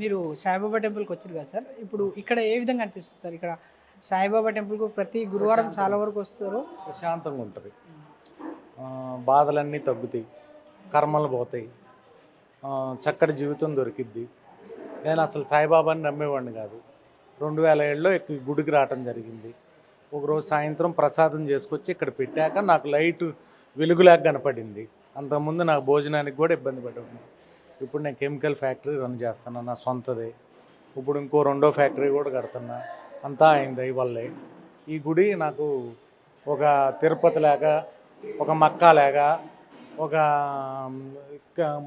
మీరు సాయిబాబా టెంపుల్కి వచ్చారు కదా సార్? ఇప్పుడు ఇక్కడ ఏ విధంగా అనిపిస్తుంది సార్? ఇక్కడ సాయిబాబా టెంపుల్కు ప్రతి గురువారం చాలా వరకు వస్తారు. ప్రశాంతంగా ఉంటుంది. బాధలన్నీ తగ్గుతాయి కర్మలు పోతాయి. చక్కటి జీవితం దొరికిద్ది. నేను అసలు సాయిబాబాని నమ్మేవాడిని కాదు. రెండు వేల ఏళ్ళలో ఇక్కడ గుడికి రావటం జరిగింది. ఒకరోజు సాయంత్రం ప్రసాదం చేసుకొచ్చి ఇక్కడ పెట్టాక నాకు లైట్ వెలుగులాగా కనపడింది. అంతకుముందు నాకు భోజనానికి కూడా ఇబ్బంది పడేవాడిని. ఇప్పుడు నేను కెమికల్ ఫ్యాక్టరీ రన్ చేస్తున్నా నా సొంతదే. ఇప్పుడు ఇంకో రెండో ఫ్యాక్టరీ కూడా కడుతున్నా. అంతా అయింది దయ వల్లే ఈ గుడి నాకు ఒక తిరుపతి లాగా ఒక మక్కా లాగా ఒక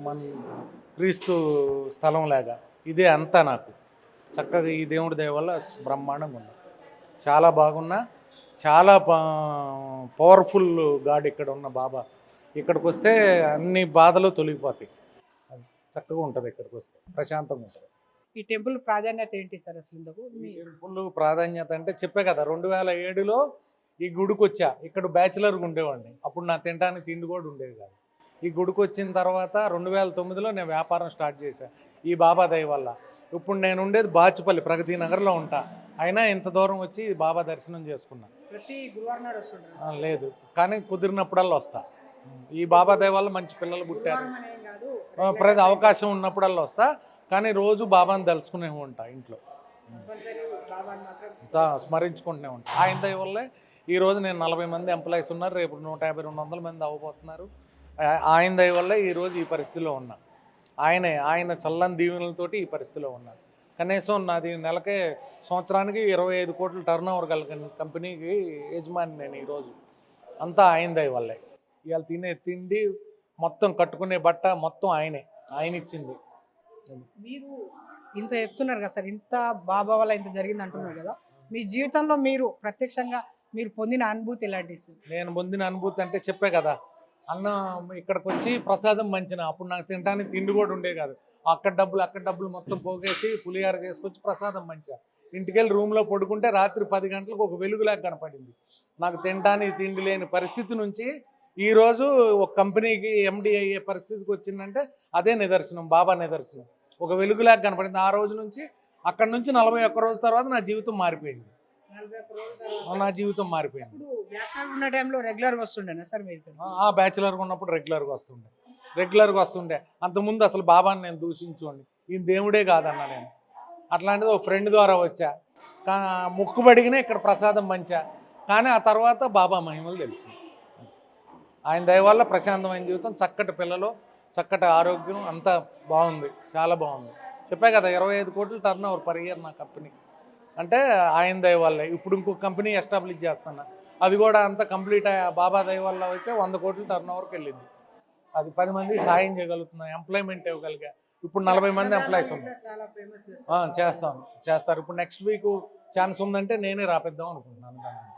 మన క్రీస్తు స్థలం లాగా ఇదే అంతా నాకు. చక్కగా ఈ దేవుడి దయ వల్ల బ్రహ్మాండంగా ఉంది చాలా బాగున్నా. చాలా పవర్ఫుల్ గాడ్ ఇక్కడ ఉన్న బాబా. ఇక్కడికి వస్తే అన్ని బాధలు తొలగిపోతాయి. చక్కగా ఉంటుంది ఇక్కడికి వస్తే ప్రశాంతంగా ఉంటుంది. ఈ టెంపుల్ ప్రాధాన్యత ఏంటి సార్ అసలు టెంపుల్ ప్రాధాన్యత అంటే చెప్పే కదా రెండు వేల ఏడులో ఈ గుడికి వచ్చా ఇక్కడ బ్యాచిలర్గా ఉండేవాడిని. అప్పుడు నా తినడానికి తిండి కూడా ఉండేది కాదు. ఈ గుడికి వచ్చిన తర్వాత రెండు వేల తొమ్మిదిలో నేను వ్యాపారం స్టార్ట్ చేశాను ఈ బాబా దయ వల్ల. ఇప్పుడు నేను ఉండేది బాచుపల్లి ప్రగతి నగర్లో ఉంటా. అయినా ఇంత దూరం వచ్చి బాబా దర్శనం చేసుకున్నా. ప్రతి గురువారం నాడు వస్తుంటారు. ఆ, లేదు. కానీ కుదిరినప్పుడల్లా వస్తా. ఈ బాబా దయ వల్ల మంచి పిల్లలు పుట్టారు గురువారం అనేం కాదు ఆ, ప్రతి అవకాశం ఉన్నప్పుడల్లా వస్తా. కానీ రోజు బాబాని తలుచుకునే ఉంటా ఇంట్లో. స్మరించుకుంటూనే ఉంటాం. ఆయన దయ వల్లే ఈరోజు నేను నలభై మంది ఎంప్లాయీస్ ఉన్నారు. రేపు నూట యాభై రెండు వందల మంది అవ్వబోతున్నారు. ఆయన దయ వల్లే ఈరోజు ఈ పరిస్థితిలో ఉన్నా. ఆయనే ఆయన చల్లని దీవెనలతోటి ఈ పరిస్థితిలో ఉన్నా. కనీసం నాది నెలకే సంవత్సరానికి ఇరవై ఐదు కోట్ల టర్న్ ఓవర్ కలిగిన కంపెనీకి యజమాని నేను ఈరోజు అంతా ఆయన దయ వల్లే ఇవాళ తినే తిండి మొత్తం కట్టుకునే బట్ట మొత్తం ఆయనే ఆయన ఇచ్చింది మీరు ఇంత చెప్తున్నారు కదా సార్ ఇంత బాబా వల్ల ఇంత జరిగింది అంటున్నారు కదా. మీ జీవితంలో మీరు ప్రత్యక్షంగా మీరు పొందిన అనుభూతి ఎలాంటిది సార్? నేను పొందిన అనుభూతి అంటే చెప్పే కదా అన్నం ఇక్కడికి వచ్చి ప్రసాదం మంచిన అప్పుడు నాకు తినడానికి తిండి కూడా ఉండే కాదు. అక్కడ డబ్బులు అక్కడ డబ్బులు మొత్తం పోగేసి పులిహార చేసుకొచ్చి ప్రసాదం మంచా ఇంటికెళ్ళి రూమ్లో పడుకుంటే రాత్రి పది గంటలకు ఒక వెలుగులాగా కనపడింది. నాకు తినడానికి తిండి లేని పరిస్థితి నుంచి ఈరోజు ఒక కంపెనీకి ఎండి అయ్యే పరిస్థితికి వచ్చిందంటే అదే నిదర్శనం బాబా నిదర్శనం. ఒక వెలుగులాగా కనపడింది. ఆ రోజు నుంచి అక్కడ నుంచి నలభై ఒక్క రోజు తర్వాత నా జీవితం మారిపోయింది. నా జీవితం మారిపోయింది. ఉన్న టైంలో రెగ్యులర్గా వస్తుండేనా సార్ మీరు బ్యాచిలర్గా ఉన్నప్పుడు రెగ్యులర్గా వస్తుండే. రెగ్యులర్గా వస్తుండే. అంతకుముందు అసలు బాబాని నేను దూషించుకోండి ఈయన దేవుడే కాదన్న నేను. అట్లాంటిది ఒక ఫ్రెండ్ ద్వారా వచ్చా. కా ముక్కుబడిగినే ఇక్కడ ప్రసాదం మంచా కానీ ఆ తర్వాత బాబా మహిమలు తెలిసింది. ఆయన దయవల్ల ప్రశాంతమైన జీవితం చక్కటి పిల్లలు చక్కటి ఆరోగ్యం అంతా బాగుంది చాలా బాగుంది. చెప్పా కదా ఇరవై ఐదు కోట్లు టర్న్ ఓవర్ పర్ ఇయర్ నా కంపెనీ అంటే ఆయన దయ వల్లే. ఇప్పుడు ఇంకో కంపెనీ ఎస్టాబ్లిష్ చేస్తున్నా. అది కూడా అంతా కంప్లీట్ అయ్యా బాబా దయ వల్ల అయితే వంద కోట్లు టర్న్ ఓవర్కి వెళ్ళింది. అది పది మంది సాయం చేయగలుగుతున్నా ఎంప్లాయ్మెంట్ ఇవ్వగలిగా. ఇప్పుడు నలభై మంది ఎంప్లాయీస్ ఉన్నారు. చేస్తాను. చేస్తారు. ఇప్పుడు నెక్స్ట్ వీక్ ఛాన్స్ ఉందంటే నేనే రాపిద్దాం అనుకుంటున్నాను దాన్ని.